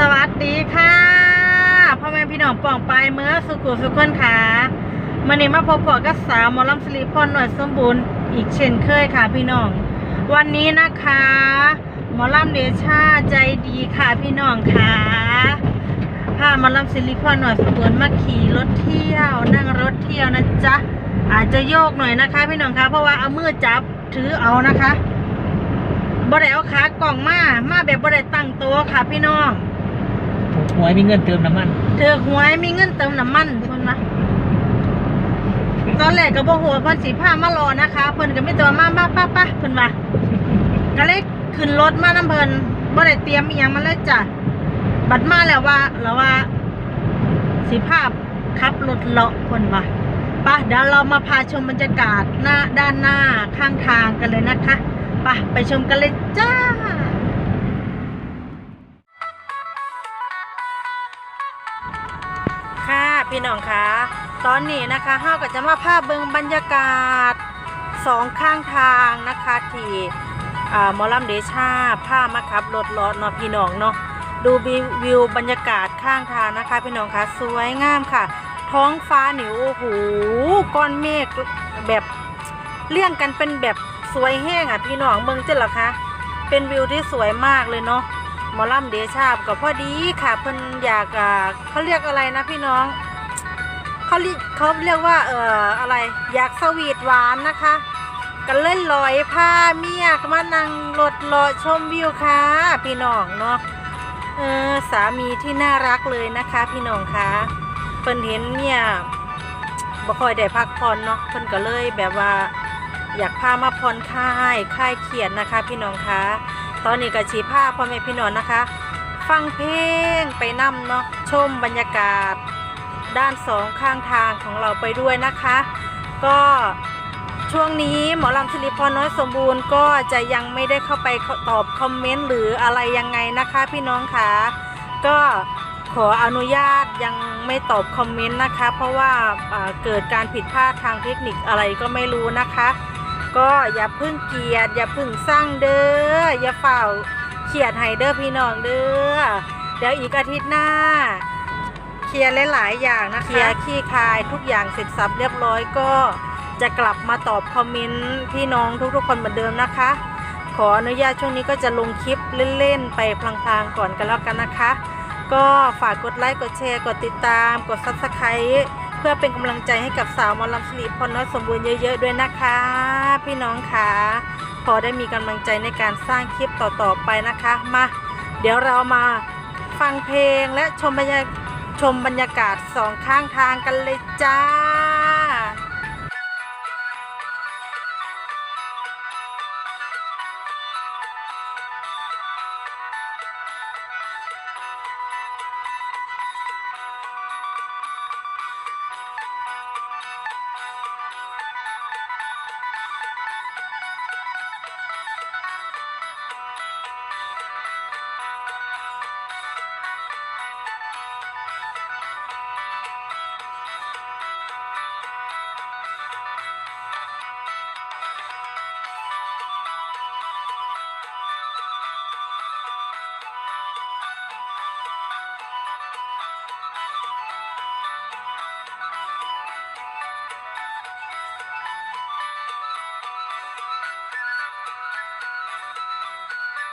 สวัสดีค่ะพ่อแม่พี่น้องป่องไปายเมื่อสุขุสุขคนขามื่อนี้มาพบปะกับสาวมอลำสลีพรหน่วยสมบูรณ์อีกเช่นเคยค่ะพี่น้อง วันนี้นะคะมอลำเดชาใจดีค่ะพี่น้องค่ะพามอลำสิริพรหน่วยสมบูรณ์มาขี่รถเที่ยว นั่งรถเที่ยวนะจ๊ะอาจจะโยกหน่อยนะคะ พี่น้องคะเพราะว่าเอามือจับถือเอานะคะบ่ได้เอาขากล่องมา มาแบบบ่ได้ตั้งตัวค่ะพี่น้อง หวยมีเงินเติมน้ำมันเถือกหวยมีเงินเติมน้ำมันคนนะตอนแรกก็บอกหัวเพิ่นสีผ้ามารอนะคะเพิ่นก็ไม่ตัวมามาป้าป้าเพิ่นว่าก็เลยขึ้นรถมาน้ำเพิ่นบ่ได้เตรียมอีหยังมาเลยจ้ะบัดมาแล้วว่าแล้วว่า สีภาพขับรถเลาะเพิ่นว่าป่ะเดี๋ยวเรามาพาชมบรรยากาศหน้าด้านหน้าข้างทางกันเลยนะคะป่ะไปชมกันเลยจ้า พี่น้องคะตอนนี้นะคะเฮาก็จะมาภาพเบิงบรรยากาศสองข้างทางนะคะที่อ่ามอลำเดชาพามาขับรถลาะเนาะพี่น้องเนาะดูวิวบรรยากาศข้างทางนะคะ พี่น้องคะสวยงามค่ะ ท้องฟ้าหนี่โอ้โหก้อนเมฆแบบเลี่ยงกันเป็นแบบสวยแห้งอะพี่น้องเมืองเจ้าหรอคะเป็นวิวที่สวยมากเลยเนาะมอลำเดชาบก็พอดีค่ะเพิ่นอยากอ่าเขาเรียกอะไรนะพี่น้อง เขาเรียกเขาเรียกว่าเอ่ออะไรอยากสวีทหวานนะคะกันเล่นลอยผ้าเมียมานั่งรถรอชมวิวค่ะพี่น้องเนาะเออสามีที่น่ารักเลยนะคะ พี่น้องคะเพิ่นเห็นเนี่ยบ่ค่อยได้พักผ่อนเนาะเพิ่นก็เลยแบบว่าอยากพามาผ่อนคลายคลายเครียดนะคะ พี่น้องคะตอนนี้ก็ชีผ้าพ่อแม่พี่น้องนะคะ ฟังเพลงไปนํเนาะชมบรรยากาศ ด้านสองข้างทางของเราไปด้วยนะคะ ก็ช่วงนี้หมอลำสิริพรน้อยสมบูรณ์ก็จะยังไม่ได้เข้าไปตอบคอมเมนต์หรืออะไรยังไงนะคะ พี่น้องคะก็ขออนุญาตยังไม่ตอบคอมเมนต์นะคะ เพราะว่าอ่าเกิดการผิดพลาดทางเทคนิคอะไรก็ไม่รู้นะคะ ก็อย่าพึ่งเกลียดอย่าพึ่งสร้างเด้ออย่าเฝ้าเขียดให้เด้อพี่น้องเด้อเดี๋ยวอีกอาทิตย์หน้า ลียร์หลาย ๆ อย่างนะคะเคลียร์ขี้คายทุกอย่างเสร็จสับเรียบร้อยก็จะกลับมาตอบคอมเมนต์พี่น้องทุกๆคนเหมือนเดิมนะคะ ขออนุญาตช่วงนี้ก็จะลงคลิปเล่น ๆ ไปพลาง ๆ ก่อนกันแล้วกันนะคะ ก็ฝากกดไลค์ กดแชร์ กดติดตาม กดซับสไครต์เพื่อเป็นกำลังใจให้กับสาวหมอลำสิริพรน้อยสมบูรณ์เยอะ ๆ ด้วยนะคะ พี่น้องค่ะพอได้มีกำลังใจในการสร้างคลิปต่อ ๆ ไปนะคะ มา เดี๋ยวเรามาฟังเพลงและชมบรรยา ชมบรรยากาศสองข้างทางกันเลยจ้า